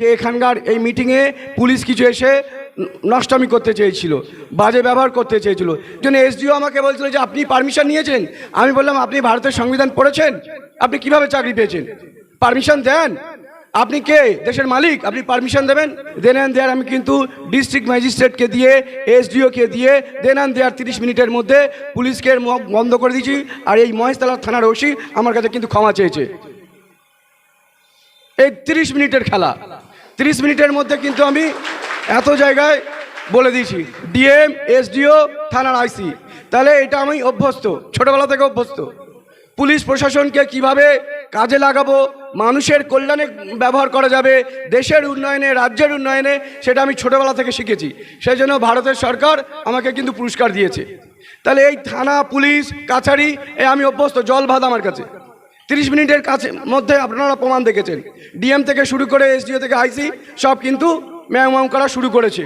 যে এখানকার এই মিটিংয়ে পুলিশ কিছু এসে নষ্টামি করতে চেয়েছিল, বাজে ব্যবহার করতে চেয়েছিল। জন্য এসডিও আমাকে বলছিল যে, আপনি পারমিশন নিয়েছেন? আমি বললাম, আপনি ভারতের সংবিধান পড়েছেন? আপনি কীভাবে চাকরি পেয়েছেন? পারমিশন দেন? আপনি কে? দেশের মালিক? আপনি পারমিশন দেবেন? দেন অ্যান্ড দেয়ার আমি কিন্তু ডিস্ট্রিক্ট ম্যাজিস্ট্রেটকে দিয়ে, এসডিওকে দিয়ে দেন অ্যান্ড দেয়ার তিরিশ মিনিটের মধ্যে পুলিশকে বন্ধ করে দিয়েছি। আর এই মহেশতলা থানার ওসি আমার কাছে কিন্তু ক্ষমা চেয়েছে। এই তিরিশ মিনিটের খেলা। তিরিশ মিনিটের মধ্যে কিন্তু আমি এত জায়গায় বলে দিয়েছি। ডিএম, এসডিও, থানার আইসি। তাহলে এটা আমি অভ্যস্ত, ছোটবেলা থেকে অভ্যস্ত। পুলিশ প্রশাসনকে কীভাবে কাজে লাগাবো, মানুষের কল্যাণে ব্যবহার করা যাবে, দেশের উন্নয়নে, রাজ্যের উন্নয়নে, সেটা আমি ছোটবেলা থেকে শিখেছি। সেই জন্য ভারতের সরকার আমাকে কিন্তু পুরস্কার দিয়েছে। তাহলে এই থানা, পুলিশ, কাছারি, এ আমি অভ্যস্ত, জল ভাত আমার কাছে। তিরিশ মিনিটের কাছে মধ্যে আপনারা প্রমাণ দেখেছেন। ডিএম থেকে শুরু করে এসডিও থেকে আইসি, সব কিন্তু ম্যাম করা শুরু করেছে।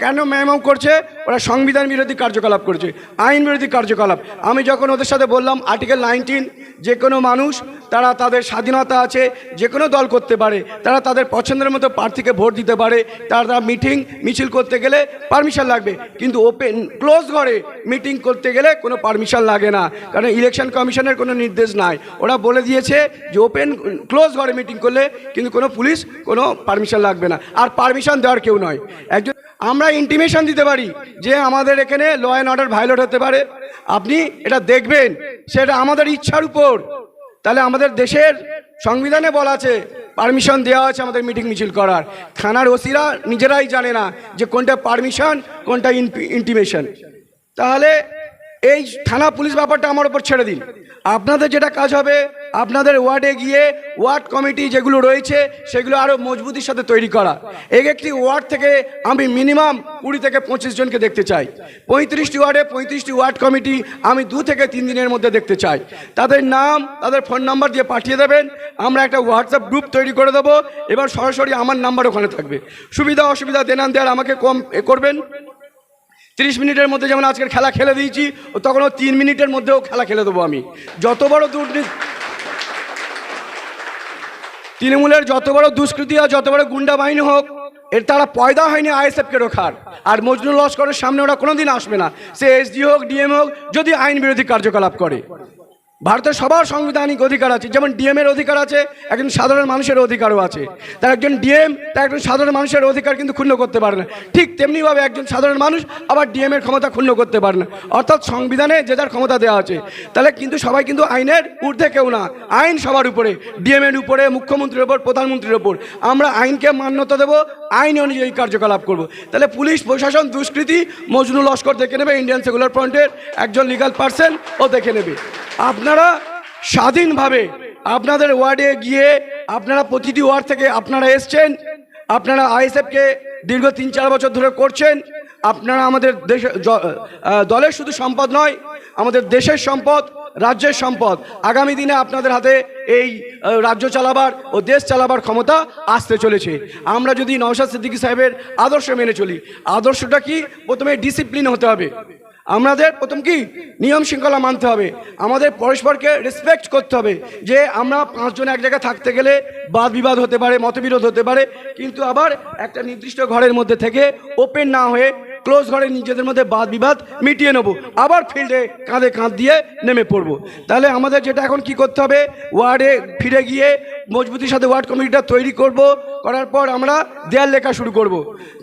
কেন ম্যাম করছে? ওরা সংবিধান বিরোধী কার্যকলাপ করছে, আইন বিরোধী কার্যকলাপ। আমি যখন ওদের সাথে বললাম আর্টিকেল নাইনটিন যে কোনো মানুষ, তারা তাদের স্বাধীনতা আছে, যে কোনো দল করতে পারে, তারা তাদের পছন্দের মতো প্রার্থীকে ভোট দিতে পারে, তারা তারা মিটিং, মিছিল করতে গেলে পারমিশন লাগবে। কিন্তু ওপেন ক্লোজ ঘরে মিটিং করতে গেলে কোনো পারমিশন লাগে না, কারণ ইলেকশন কমিশনের কোনো নির্দেশ নাই। ওরা বলে দিয়েছে যে ওপেন ক্লোজ ঘরে মিটিং করলে কিন্তু কোনো পুলিশ কোনো পারমিশন লাগবে না। আর পারমিশন দেওয়ার কেউ নয়। একজন আমরা ইন্টিমেশন দিতে পারি যে আমাদের এখানে ল অ্যান্ড অর্ডার ভায়োলেট হতে পারে। আপনি এটা দেখবেন, সেটা আমাদের ইচ্ছার উপর। তাহলে আমাদের দেশের সংবিধানে বলা আছে পারমিশন দেওয়া আছে আমাদের মিটিং মিছিল করার। থানার ওসিরা নিজেরাই জানে না যে কোনটা পারমিশন কোনটা ইন্টিমেশন তাহলে এই থানা পুলিশ ব্যাপারটা আমার উপর ছেড়ে দিন। আপনাদের যেটা কাজ হবে, আপনাদের ওয়ার্ডে গিয়ে ওয়ার্ড কমিটি যেগুলো রয়েছে, সেগুলো আরও মজবুতির সাথে তৈরি করা। এক একটি ওয়ার্ড থেকে আমি মিনিমাম কুড়ি থেকে পঁচিশ জনকে দেখতে চাই। পঁয়ত্রিশটি ওয়ার্ডে পঁয়ত্রিশটি ওয়ার্ড কমিটি আমি দু থেকে তিন দিনের মধ্যে দেখতে চাই। তাদের নাম, তাদের ফোন নাম্বার দিয়ে পাঠিয়ে দেবেন। আমরা একটা হোয়াটসঅ্যাপ গ্রুপ তৈরি করে দেবো। এবার সরাসরি আমার নাম্বার ওখানে থাকবে। সুবিধা অসুবিধা দেনান দেওয়ার আমাকে কম করবেন। তিরিশ মিনিটের মধ্যে যেমন আজকের খেলা খেলে দিয়েছি তখন ও তিন মিনিটের মধ্যেও খেলা খেলে দেবো আমি। যত বড় দুর্নীতি তৃণমূলের যত বড় দুষ্কৃতি আর যত বড় গুন্ডা বাহিনী হোক, এর তারা পয়দা হয়নি আইএসএফকে রোখার। আর মজনুল লস্করের সামনে ওরা কোনোদিন আসবে না। সে এসডি হোক, ডিএম হোক, যদি আইন বিরোধী কার্যকলাপ করে। ভারতের সবার সাংবিধানিক অধিকার আছে। যেমন ডিএম এর অধিকার আছে, একজন সাধারণ মানুষের অধিকারও আছে। তার একজন ডিএম তার একজন সাধারণ মানুষের অধিকার কিন্তু ক্ষুণ্ণ করতে পারে না। ঠিক তেমনিভাবে একজন সাধারণ মানুষ আবার ডিএম এর ক্ষমতা ক্ষুণ্ণ করতে পারে না। অর্থাৎ সংবিধানে যে যার ক্ষমতা দেওয়া আছে। তাহলে কিন্তু সবাই কিন্তু আইনের ঊর্ধ্বে কেউ না। আইন সবার উপরে। ডিএম এর উপরে, মুখ্যমন্ত্রীর ওপর প্রধানমন্ত্রীর ওপর আমরা আইনকে মান্যতা দেবো, আইন অনুযায়ী কার্যকলাপ করব। তাহলে পুলিশ, প্রশাসন, দুষ্কৃতি, মজনু লস্কর দেখে নেবে ইন্ডিয়ান সেকুলার ফ্রন্টের একজন লিগাল পার্সন ও দেখে নেবে। আপনারা স্বাধীনভাবে আপনাদের ওয়ার্ডে গিয়ে আপনারা প্রতিটি ওয়ার্ড থেকে আপনারা এসছেন, আপনারা আইএসএফকে দীর্ঘ তিন চার বছর ধরে করছেন, আপনারা আমাদের দেশ দলের শুধু সম্পদ নয়, আমাদের দেশের সম্পদ, রাজ্যের সম্পদ। আগামী দিনে আপনাদের হাতে এই রাজ্য চালাবার ও দেশ চালাবার ক্ষমতা আসতে চলেছে। আমরা যদি নওশাদ সিদ্দিকী সাহেবের আদর্শ মেনে চলি, আদর্শটা কি? প্রথমে ডিসিপ্লিন হতে হবে। আমাদের প্রথম কি? নিয়ম শৃঙ্খলা মানতে হবে। আমাদের পরস্পরকে রেসপেক্ট করতে হবে। যে আমরা পাঁচজন এক জায়গায় থাকতে গেলে বাদ বিবাদ হতে পারে, মতবিরোধ হতে পারে, কিন্তু আবার একটা নির্দিষ্ট ঘরের মধ্যে থেকে ওপেন না হয়ে ক্লোজ ঘরে নিজেদের মধ্যে বাদ বিবাদ মিটিয়ে নেব। আবার ফিল্ডে কাঁধে কাঁধ দিয়ে নেমে পড়ব। তাহলে আমাদের যেটা এখন কি করতে হবে? ওয়ার্ডে ফিরে গিয়ে মজবুতির সাথে ওয়ার্ড কমিটিটা তৈরি করব। করার পর আমরা দেয়াল লেখা শুরু করব।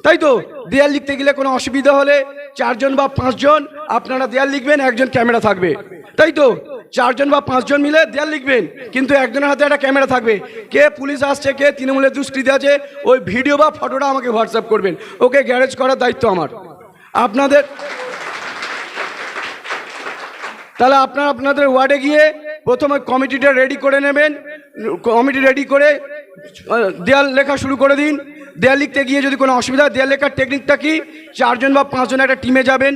তাই তো? দেয়াল লিখতে গেলে কোনো অসুবিধা হলে চারজন বা পাঁচজন আপনারা দেয়াল লিখবেন, একজন ক্যামেরা থাকবে। তাই তো? চারজন বা পাঁচজন মিলে দেয়াল লিখবেন, কিন্তু একজনের হাতে একটা ক্যামেরা থাকবে। কে পুলিশ আসছে, কে তৃণমূলের দুষ্কৃতি আছে, ওই ভিডিও বা ফটোটা আমাকে হোয়াটসঅ্যাপ করবেন। ওকে গ্যারেজ করার দায়িত্ব আমার। আপনাদের তাহলে আপনারা আপনাদের ওয়ার্ডে গিয়ে প্রথমে কমিটিটা রেডি করে নেবেন, কমিটি রেডি করে দেয়াল লেখা শুরু করে দিন। দেয়াল লিখতে গিয়ে যদি কোনো অসুবিধা দেয়াল লেখার টেকনিকটা কি? চারজন বা পাঁচজন একটা টিমে যাবেন,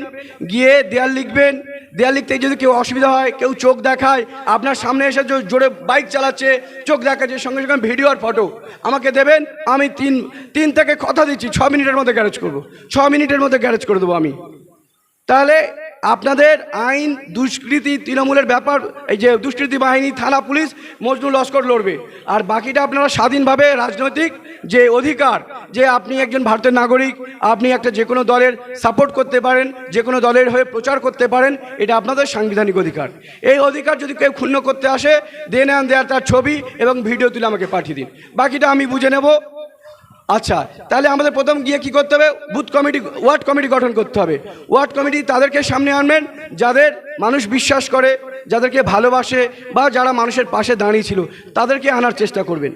গিয়ে দেয়াল লিখবেন। দেয়াল লিখতে যদি কেউ অসুবিধা হয়, কেউ চোখ দেখায়, আপনার সামনে এসে জোরে বাইক চালাচ্ছে, চোখ দেখাচ্ছে সঙ্গে সঙ্গে ভিডিও আর ফটো আমাকে দেবেন, আমি তিন তিন থেকে কথা দিচ্ছি, ছ মিনিটের মধ্যে গ্যারেজ করব। ছ মিনিটের মধ্যে গ্যারেজ করে দেবো আমি। তাহলে আপনাদের আইন দুষ্কৃতি তৃণমূলের ব্যাপার, এই যে দুষ্কৃতি বাহিনী, থানা পুলিশ মজনু লস্কর লড়বে। আর বাকিটা আপনারা স্বাধীনভাবে রাজনৈতিক যে অধিকার, যে আপনি একজন ভারতের নাগরিক, আপনি একটা যে কোনো দলের সাপোর্ট করতে পারেন, যে কোনো দলের হয়ে প্রচার করতে পারেন, এটা আপনাদের সাংবিধানিক অধিকার। এই অধিকার যদি কেউ ক্ষুণ্ণ করতে আসে, দেন দেয়ার তার ছবি এবং ভিডিও তুলে আমাকে পাঠিয়ে দিন। বাকিটা আমি বুঝে নেব। আচ্ছা তাহলে আমাদের প্রথম গিয়ে কি করতে হবে? বুথ কমিটি, ওয়ার্ড কমিটি গঠন করতে হবে। ওয়ার্ড কমিটি তাদেরকে সামনে আনবেন, যাদের মানুষ বিশ্বাস করে, যাদেরকে ভালোবাসে বা যারা মানুষের পাশে দাঁড়িয়ে ছিল, তাদেরকে আনার চেষ্টা করবেন।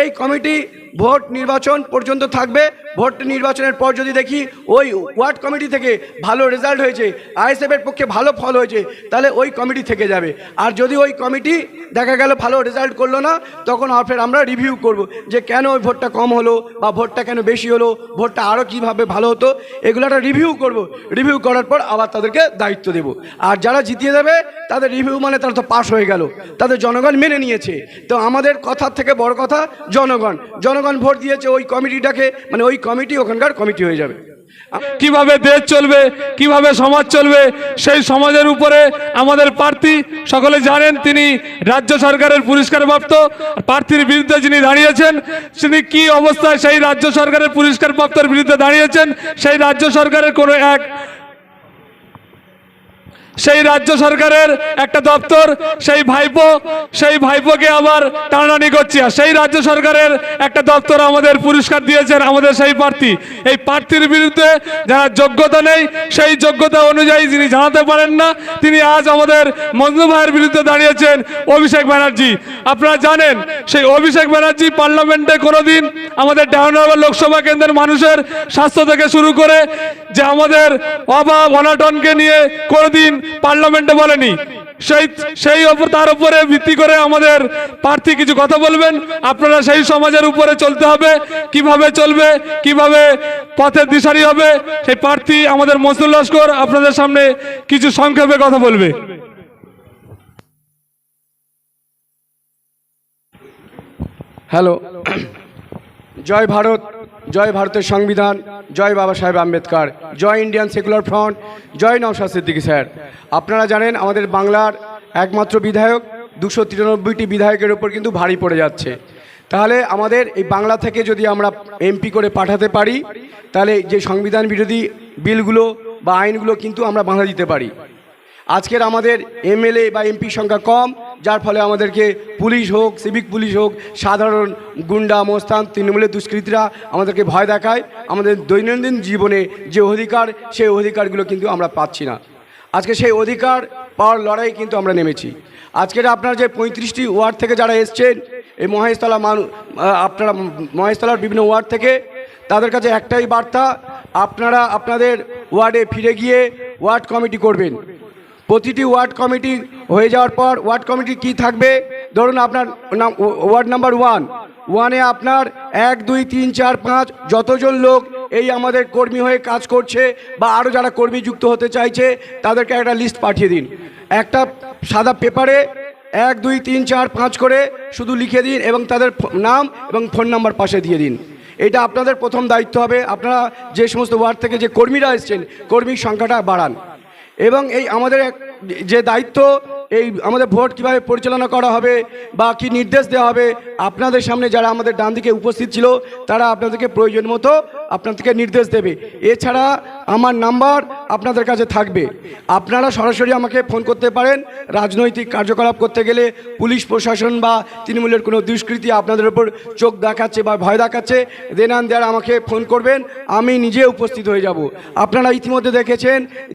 এই কমিটি ভোট নির্বাচন পর্যন্ত থাকবে। ভোট নির্বাচনের পর যদি দেখি ওই ওয়ার্ড কমিটি থেকে ভালো রেজাল্ট হয়েছে, আইএসএফের পক্ষে ভালো ফল হয়েছে, তাহলে ওই কমিটি থেকে যাবে। আর যদি ওই কমিটি দেখা গেল ভালো রেজাল্ট করল না, তখন ফের আমরা রিভিউ করব যে কেন ওই ভোটটা কম হলো বা ভোটটা কেন বেশি হলো ভোটটা আরও কীভাবে ভালো হতো, এগুলো একটা রিভিউ করব। রিভিউ করার পর আবার তাদেরকে দায়িত্ব দেব। আর যারা জিতিয়ে দেবে, তাদের রিভিউ মানে তারা তো পাস হয়ে গেল, তাদের জনগণ মেনে নিয়েছে। তো আমাদের কথার থেকে বড় কথা জনগণ জনগণ ভোট দিয়েছে ওই কমিটিটাকে মানে ওই কমিটি ওখানকার কমিটি হয়ে যাবে। কীভাবে দেশ চলবে, কীভাবে সমাজ চলবে, সেই সমাজের উপরে আমাদের প্রার্থী, সকলে জানেন তিনি রাজ্য সরকারের পুরস্কার প্রাপ্ত প্রার্থীর বিরুদ্ধে যিনি দাঁড়িয়েছেন, তিনি কি অবস্থায় সেই রাজ্য সরকারের পুরস্কার প্রাপ্তের বিরুদ্ধে দাঁড়িয়েছেন, সেই রাজ্য সরকারের কোনো এক সেই রাজ্য সরকারের একটা দপ্তর, সেই ভাইপো, সেই ভাইপোকে আবার টানানি করছে। আর সেই রাজ্য সরকারের একটা দপ্তর আমাদের পুরস্কার দিয়েছেন আমাদের সেই প্রার্থী। এই প্রার্থীর বিরুদ্ধে যারা যোগ্যতা নেই, সেই যোগ্যতা অনুযায়ী যিনি জানাতে পারেন না, তিনি আজ আমাদের মজনু ভাইয়ের বিরুদ্ধে দাঁড়িয়েছেন অভিষেক ব্যানার্জি। আপনারা জানেন, সেই অভিষেক ব্যানার্জি পার্লামেন্টে কোনোদিন আমাদের ডায়নগর লোকসভা কেন্দ্রের মানুষের স্বাস্থ্য থেকে শুরু করে যে আমাদের অভাব, অনাটনকে নিয়ে কোনোদিন পার্লামেন্টে বলেনি। সেই সেই ওপর তার উপরে ভিত্তি করে আমাদের প্রার্থী কিছু কথা বলবেন। আপনারা সেই সমাজের উপরে চলতে হবে। কীভাবে চলবে? কীভাবে পথের দিশারি হবে? সেই প্রার্থী আমাদের মসুল লস্কর আপনাদের সামনে কিছু সংক্ষেপে কথা বলবে। হ্যালো। জয় ভারত। জয় ভারতের সংবিধান, জয় বাবা সাহেব আম্বেদকর, জয় ইন্ডিয়ান সেকুলার ফ্রন্ট জয় নওশাদ সিদ্দিকী স্যার। আপনারা জানেন আমাদের বাংলার একমাত্র বিধায়ক, দুশো তিরানব্বইটি বিধায়কের ওপর কিন্তু ভারী পড়ে যাচ্ছে। তাহলে আমাদের এই বাংলা থেকে যদি আমরা এমপি করে পাঠাতে পারি, তাহলে যে সংবিধান বিরোধী বিলগুলো বা আইনগুলো কিন্তু আমরা বাধা দিতে পারি। আজকের আমাদের এমএলএ বা এমপি সংখ্যা কম যার ফলে আমাদেরকে পুলিশ হোক সিভিক পুলিশ হোক, সাধারণ গুন্ডা, মোস্তান, তৃণমূলের দুষ্কৃতীরা আমাদেরকে ভয় দেখায়। আমাদের দৈনন্দিন জীবনে যে অধিকার, সেই অধিকারগুলো কিন্তু আমরা পাচ্ছি না। আজকে সেই অধিকার পাওয়ার লড়াই কিন্তু আমরা নেমেছি। আজকের আপনার যে পঁয়ত্রিশটি ওয়ার্ড থেকে যারা এসছেন, এই মহেশতলা মানু আপনারা মহেশতলার বিভিন্ন ওয়ার্ড থেকে, তাদের কাছে একটাই বার্তা, আপনারা আপনাদের ওয়ার্ডে ফিরে গিয়ে ওয়ার্ড কমিটি করবেন। প্রতিটি ওয়ার্ড কমিটি হয়ে যাওয়ার পর ওয়ার্ড কমিটি কি থাকবে? ধরুন আপনার নাম, ওয়ার্ড নাম্বার ওয়ান। ওয়ানে আপনার এক, দুই, তিন, চার, পাঁচ যতজন লোক এই আমাদের কর্মী হয়ে কাজ করছে বা আরও যারা কর্মী যুক্ত হতে চাইছে, তাদেরকে একটা লিস্ট পাঠিয়ে দিন। একটা সাদা পেপারে এক, দুই, তিন, চার, পাঁচ করে শুধু লিখে দিন এবং তাদের নাম এবং ফোন নাম্বার পাশে দিয়ে দিন। এটা আপনাদের প্রথম দায়িত্ব হবে। আপনারা যে সমস্ত ওয়ার্ড থেকে যে কর্মীরা এসছেন, কর্মীর সংখ্যাটা বাড়ান। এবং এই আমাদের যে দায়িত্ব, এই আমাদের ভোট কীভাবে পরিচালনা করা হবে বা কি নির্দেশ দেওয়া হবে, আপনাদের সামনে যারা আমাদের ডান দিকে উপস্থিত ছিল, তারা আপনাদেরকে প্রয়োজন মতো আপনাদেরকে নির্দেশ দেবে। এছাড়া আমার নাম্বার আপনাদের কাছে থাকবে। আপনারা সরাসরি আমাকে ফোন করতে পারেন। রাজনৈতিক কার্যকলাপ করতে গেলে পুলিশ প্রশাসন বা তৃণমূলের কোনো দুষ্কৃতি আপনাদের উপর চোখ দেখাচ্ছে বা ভয় দেখাচ্ছে দেন আন দেয়ার আমাকে ফোন করবেন। আমি নিজে উপস্থিত হয়ে যাব। আপনারা ইতিমধ্যে দেখেছেন